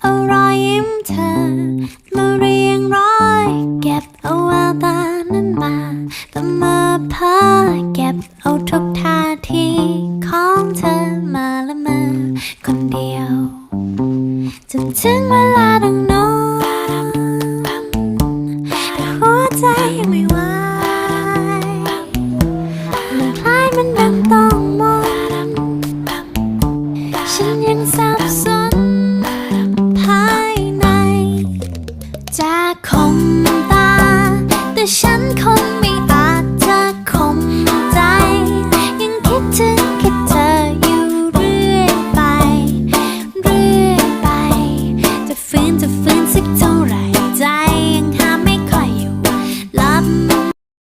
เอารอยยิ้มเธอ มาเรียงร้อย เก็บเอาแววตานั้นมาแต่มาเพ้อเก็บเอาทุกท่าทีของเธอมาละเมอคนเดียวจนถึงเวลาดังนอนแต่หัวใจยังไม่ไหวมันคล้ายมันดังต้องมองฉันยังสับสน ขมตา แต่ฉันคงไม่อาจจะขมใจ ยังคิดถึงแค่เธออยู่เรื่อยไป เรื่อยไป จะฟื้นจะฟื้นสักที